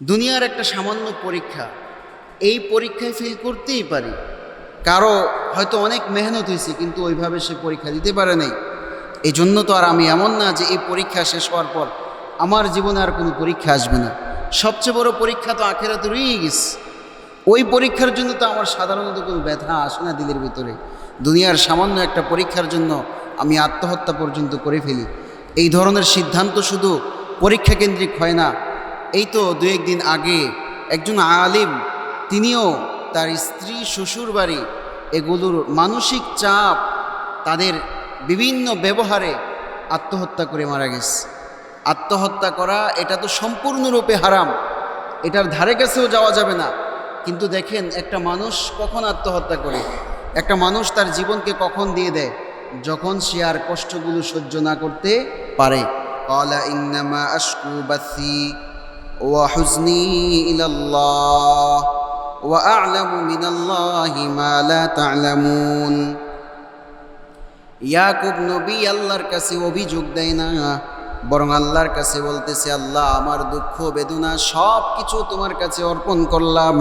দুনিয়ার একটা সামান্য পরীক্ষা। এই পরীক্ষায় ফেল করতেই পারি। কারও হয়তো অনেক মেহনত হয়েছে, কিন্তু ওইভাবে সে পরীক্ষা দিতে পারে নাই। এই জন্য তো আর আমি এমন না যে এই পরীক্ষা শেষ হওয়ার পর আমার জীবনে আর কোনো পরীক্ষা আসবে না। সবচেয়ে বড় পরীক্ষা তো আখেরাতে রয়েই গেছে ওই পরীক্ষার জন্য তো আমার সাধারণত কোনো ব্যথা আসে না দিলের ভিতরে। দুনিয়ার সামান্য একটা পরীক্ষার জন্য আমি আত্মহত্যা পর্যন্ত করে ফেলি। এই ধরনের সিদ্ধান্ত শুধু পরীক্ষা কেন্দ্রিক হয় না এই তো দু একদিন আগে একজন আলিম, তিনিও তার স্ত্রী শ্বশুর বাড়ি এগুলোর মানসিক চাপ, তাদের বিভিন্ন ব্যবহারে আত্মহত্যা করে মারা গেছে। আত্মহত্যা করা এটা তো সম্পূর্ণরূপে হারাম। এটার ধারে কাছেও যাওয়া যাবে না। কিন্তু দেখেন, একটা মানুষ কখন আত্মহত্যা করে? একটা মানুষ তার জীবনকে কখন দিয়ে দেয়? যখন সে আর কষ্টগুলো সহ্য না করতে পারে। কলা ইন্নামা আশকু বাসি। وحزني إلى الله وأعلم من الله ما لا تعلمون ইয়াকুব নবী আল্লাহর কাছে অভিযোগ দেয় না বরং আল্লাহর কাছে বলতেছে আল্লাহ আমার দুঃখ বেদনা সব কিছু তোমার কাছে অর্পণ করলাম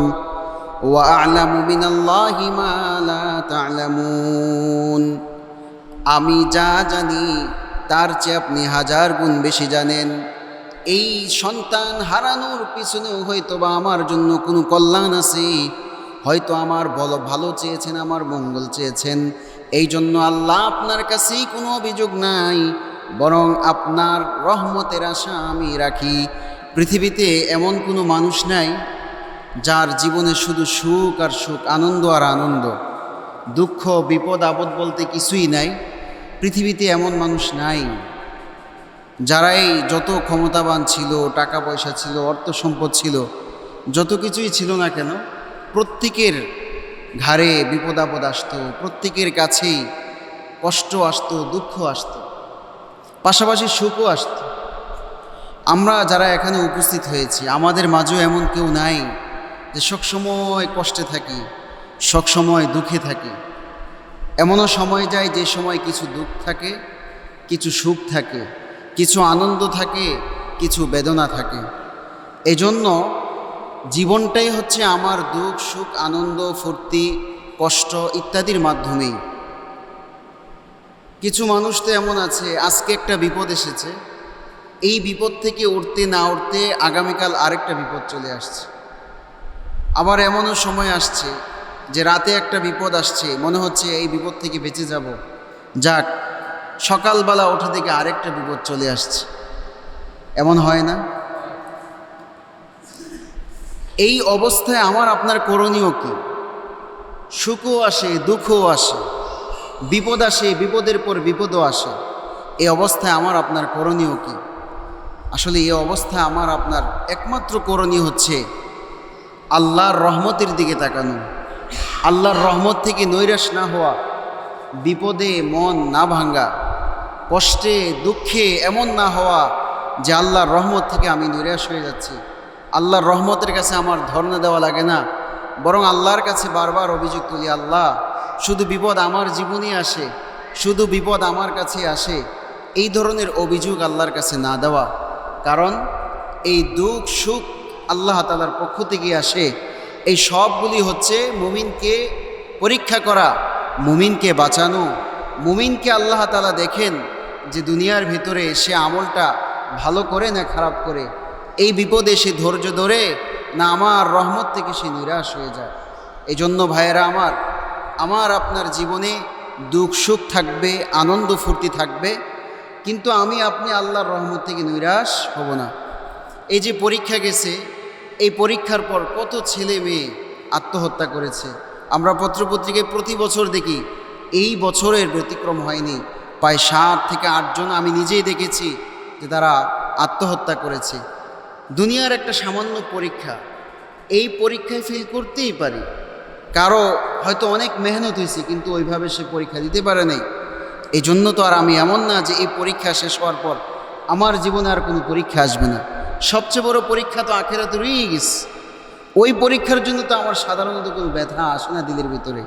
ওয়া আলামু মিনাল্লাহি মা লা তা'লামুন আমি যা জানি তার চেয়ে আপনি হাজার গুণ বেশি জানেন এই সন্তান হারানোর পিছনেও হয়তো বা আমার জন্য কোনো কল্যাণ আছে। হয়তো আমার বল ভালো চেয়েছেন, আমার মঙ্গল চেয়েছেন। এই জন্য আল্লাহ আপনার কাছেই কোনো অভিযোগ নাই, বরং আপনার রহমতের আশা আমি রাখি। পৃথিবীতে এমন কোনো মানুষ নাই, যার জীবনে শুধু সুখ আর সুখ, আনন্দ আর আনন্দ। দুঃখ, বিপদ, আপদ বলতে কিছুই নাই। পৃথিবীতে এমন মানুষ নাই। যারাই যত ক্ষমতাবান ছিল টাকা পয়সা ছিল অর্থ সম্পদ ছিল, যত কিছুই ছিল না কেন, প্রত্যেকের ঘাড়ে বিপদ আপদ আসতো, প্রত্যেকের কাছেই কষ্ট আসতো, দুঃখ আসতো, পাশাপাশি সুখও আসতো। আমরা যারা এখানে উপস্থিত হয়েছি, আমাদের মাঝেও এমন কেউ নাই যে সবসময় কষ্টে থাকি, সবসময় দুঃখে থাকি। এমনও সময় যায় যে সময় কিছু দুঃখ থাকে, কিছু সুখ থাকে। কিছু আনন্দ থাকে, কিছু বেদনা থাকে। এজন্য জীবনটাই হচ্ছে আমার দুঃখ, সুখ, আনন্দ, ফুর্তি, কষ্ট ইত্যাদির মাধ্যমেই। কিছু মানুষ তো এমন আছে, আজকে একটা বিপদ এসেছে। এই বিপদ থেকে উঠতে না উঠতে আগামীকাল আরেকটা বিপদ চলে আসছে। আবার এমনও সময় আসছে যে রাতে একটা বিপদ আসছে, মনে হচ্ছে এই বিপদ থেকে বেঁচে যাব। যাক সকালবেলা ওঠা থেকে আরেকটা বিপদ চলে আসছে। এমন হয় না? এই অবস্থায় আমার আপনার করণীয় কি? সুখও আসে, দুঃখও আসে, বিপদ আসে, বিপদের পর বিপদও আসে। এই অবস্থায় আমার আপনার করণীয় কি? আসলে এই অবস্থায় আমার আপনার একমাত্র করণীয় হচ্ছে আল্লাহর রহমতের দিকে তাকানো। আল্লাহর রহমত থেকে নৈরাশ না হওয়া, বিপদে মন না ভাঙ্গা। কষ্টে, দুঃখে এমন না হওয়া যে আল্লাহর রহমত থেকে আমি নিরাশ হয়ে যাচ্ছি। আল্লাহর রহমতের কাছে আমার ধর্ণা দেওয়া লাগে না। বরং আল্লাহর কাছে বারবার অভিযোগ তুলি আল্লাহ, শুধু বিপদ আমার জীবনে আসে, শুধু বিপদ আমার কাছে আসে। এই ধরনের অভিযোগ আল্লাহর কাছে না দেওয়া। কারণ এই দুঃখ, সুখ আল্লাহ তালার পক্ষ থেকে আসে। এই সবগুলি হচ্ছে মুমিনকে পরীক্ষা করা, মুমিনকে বাঁচানো। মুমিনকে আল্লাহ তালা দেখেন যে দুনিয়ার ভিতরে সে আমলটা ভালো করে না খারাপ করে, এই বিপদে সে ধৈর্য ধরে না আমার রহমত থেকে সে নিরাশ হয়ে যায়। এই জন্য ভাইয়েরা আমার আমার আপনার জীবনে দুঃখ সুখ থাকবে, আনন্দ ফুর্তি থাকবে, কিন্তু আমি আপনি আল্লাহর রহমত থেকে নিরাশ হব না। এই যে পরীক্ষা গেছে, এই পরীক্ষার পর কত ছেলে মেয়ে আত্মহত্যা করেছে। আমরা পত্রপত্রিকায় প্রতি বছর দেখি, এই বছরের ব্যতিক্রম হয়নি। প্রায় সাত থেকে আটজন আমি নিজেই দেখেছি যে তারা আত্মহত্যা করেছে। দুনিয়ার একটা সামান্য পরীক্ষা। এই পরীক্ষায় ফেল করতেই পারি। কারও হয়তো অনেক মেহনত হয়েছে, কিন্তু ওইভাবে সে পরীক্ষা দিতে পারে নাই। এই জন্য তো আর আমি এমন না যে এই পরীক্ষা শেষ হওয়ার পর আমার জীবনে আর কোনো পরীক্ষা আসবে না। সবচেয়ে বড় পরীক্ষা তো আখেরাতে রয়েই গেছে। ওই পরীক্ষার জন্য তো আমার সাধারণত কোনো ব্যথা আসে না দিলের ভিতরে।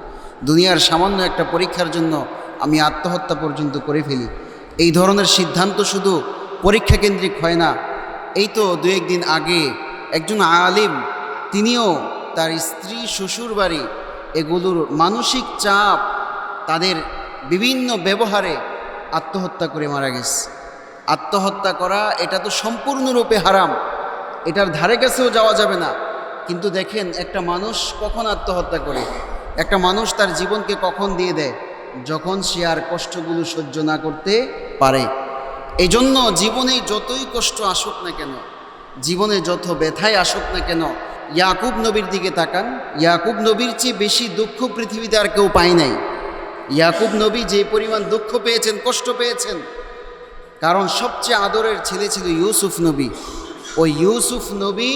দুনিয়ার সামান্য একটা পরীক্ষার জন্য আমি আত্মহত্যা পর্যন্ত করে ফেলি। এই ধরনের সিদ্ধান্ত শুধু পরীক্ষা কেন্দ্রিক হয় না। এই তো দু একদিন আগে একজন আলিম, তিনিও তার স্ত্রী, শ্বশুর বাড়ি, এগুলোর মানসিক চাপ, তাদের বিভিন্ন ব্যবহারে আত্মহত্যা করে মারা গেছে। আত্মহত্যা করা, এটা তো সম্পূর্ণরূপে হারাম। এটার ধারে কাছেও যাওয়া যাবে না। কিন্তু দেখেন, একটা মানুষ কখন আত্মহত্যা করে? একটা মানুষ তার জীবনকে কখন দিয়ে দেয়? যখন সে আর কষ্টগুলো সহ্য না করতে পারে। এই জন্য জীবনে যতই কষ্ট আসুক না কেন, জীবনে যত ব্যথায় আসুক না কেন, ইয়াকুব নবীর দিকে তাকান। ইয়াকুব নবীর চেয়ে বেশি দুঃখ পৃথিবীতে আর কেউ পায় নাই। ইয়াকুব নবী যে পরিমাণ দুঃখ পেয়েছেন, কষ্ট পেয়েছেন, কারণ সবচেয়ে আদরের ছেলে ছিল ইউসুফ নবী। ওই ইউসুফ নবী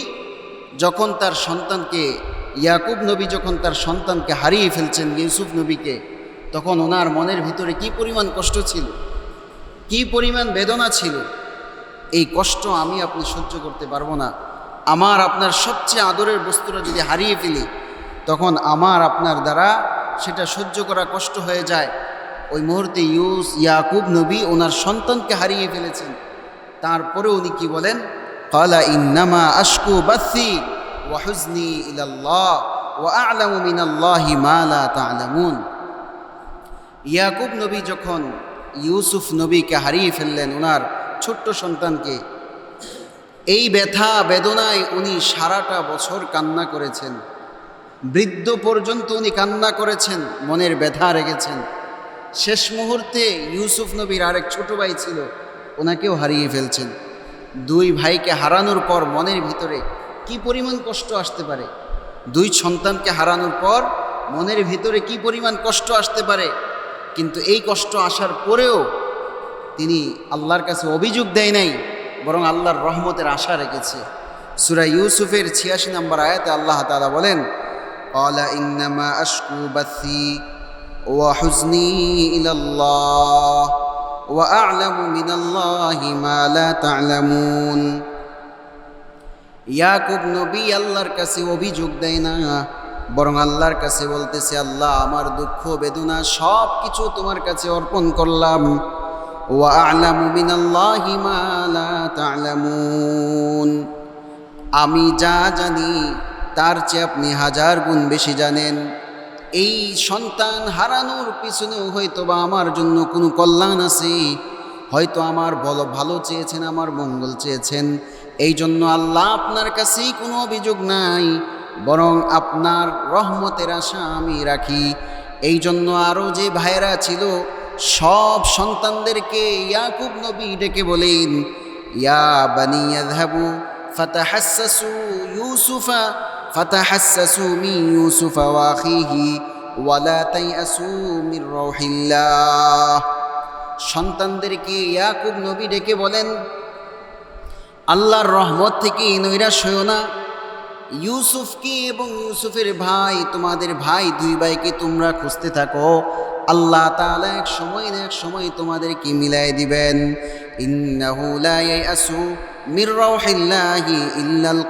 যখন তার সন্তানকে, ইয়াকুব নবী যখন তার সন্তানকে হারিয়ে ফেলছেন, ইউসুফ নবীকে তখন ওনার মনের ভিতরে কি পরিমাণ কষ্ট ছিল? কি পরিমাণ বেদনা ছিল? এই কষ্ট আমি আপনি সহ্য করতে পারব না। আমার আপনার সবচেয়ে আদরের বস্তুটা যদি হারিয়ে ফেলি, তখন আমার আপনার দ্বারা সেটা সহ্য করা কষ্ট হয়ে যায়। ওই মুহূর্তে ইউস, ইয়াকুব নবী ওনার সন্তানকে হারিয়ে ফেলেছেন। তারপরে উনি কি বলেন? কালা ইন্নামা আশকু বাসি ওয়াহুজনি ইলাল্লাহ ওয়া আ'লামু মিনাল্লাহি মা লা তা'লামুন। ইয়াকুব নবী যখন ইউসুফ নবীকে হারিয়ে ফেললেন ওনার ছোট্ট সন্তানকে, এই ব্যথা বেদনায় উনি সারাটা বছর কান্না করেছেন। বৃদ্ধ পর্যন্ত উনি কান্না করেছেন, মনের ব্যথা রেখেছেন শেষ মুহূর্তে ইউসুফ নবীর আরেক ছোট ভাই ছিল, ওনাকেও হারিয়ে ফেলছেন। দুই ভাইকে হারানোর পর মনের ভিতরে কি পরিমাণ কষ্ট আসতে পারে? দুই সন্তানকে হারানোর পর মনের ভিতরে কি পরিমাণ কষ্ট আসতে পারে? কিন্তু এই কষ্ট আসার পরেও তিনি আল্লাহর কাছে অভিযোগ দেয় নাই বরং আল্লাহর রহমতের আশা রেখেছে সুরা ইউসুফের ছিয়াশি নম্বর আয়াতে আল্লাহ তালা বলেন قال إنما أشكو بثي وحزني إلى الله وأعلم من الله ما لا تعلمون ইয়াকুব নবী আল্লাহর কাছে অভিযোগ দেয় না বরং আল্লাহর কাছে বলতেছে, আল্লাহ, আমার দুঃখ, বেদনা সব কিছু তোমার কাছে অর্পণ করলাম। আমি যা জানি, তার চেয়ে আপনি হাজার গুণ বেশি জানেন। এই সন্তান হারানোর পিছনেও হয়তো বা আমার জন্য কোনো কল্যাণ আছে। হয়তো আমার বল ভালো চেয়েছেন, আমার মঙ্গল চেয়েছেন। এই জন্য আল্লাহ আপনার কাছেই কোনো অভিযোগ নাই। বরং আপনার রহমতের আশা আমি রাখি। এই জন্য আরও যে ভাইয়েরা ছিল, সব সন্তানদেরকে ইয়াকুব নবী ডেকে বলেন, ইয়া বানি ইয়াযহাবু ফাতাহাসসাসু ইউসুফা, ফাতাহাসসাসু মি ইউসুফা ওয়া আখিহি ওয়ালা তাইয়াসু মির রাউহিল্লাহ সন্তানদেরকে ইয়াকুব নবী ডেকে বলেন, আল্লাহর রহমত থেকে নৈরাশ হইও না। ইউসুফকে এবং ইউসুফের ভাই, তোমাদের ভাই দুই ভাইকে তোমরা খুঁজতে থাকো। আল্লাহ তাআলা এক সময় না এক সময় তোমাদেরকে মিলাই দিবেন। ইল্লাল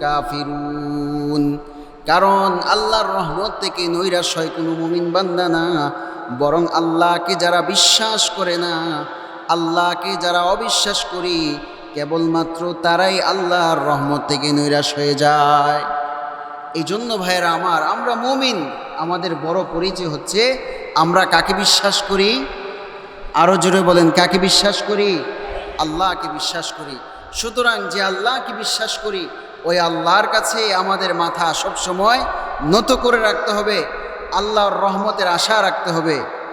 কাফিরুন। কারণ আল্লাহর রহমত থেকে নৈরাশ হয় কোনো মুমিন বান্দা না। বরং আল্লাহকে যারা বিশ্বাস করে না, আল্লাহকে যারা অবিশ্বাস করি কেবলমাত্র তারাই আল্লাহর রহমত থেকে নৈরাশ হয়ে যায়। এই জন্য ভাইয়েরা আমার, আমরা মুমিন, আমাদের বড় পরিচয় হচ্ছে আমরা কাকে বিশ্বাস করি? আরও জোরে বলেন, কাকে বিশ্বাস করি? আল্লাহকে বিশ্বাস করি। সুতরাং যে আল্লাহকে বিশ্বাস করি, ওই আল্লাহর কাছে আমাদের মাথা সব সময় নত করে রাখতে হবে, আল্লাহর রহমতের আশা রাখতে হবে।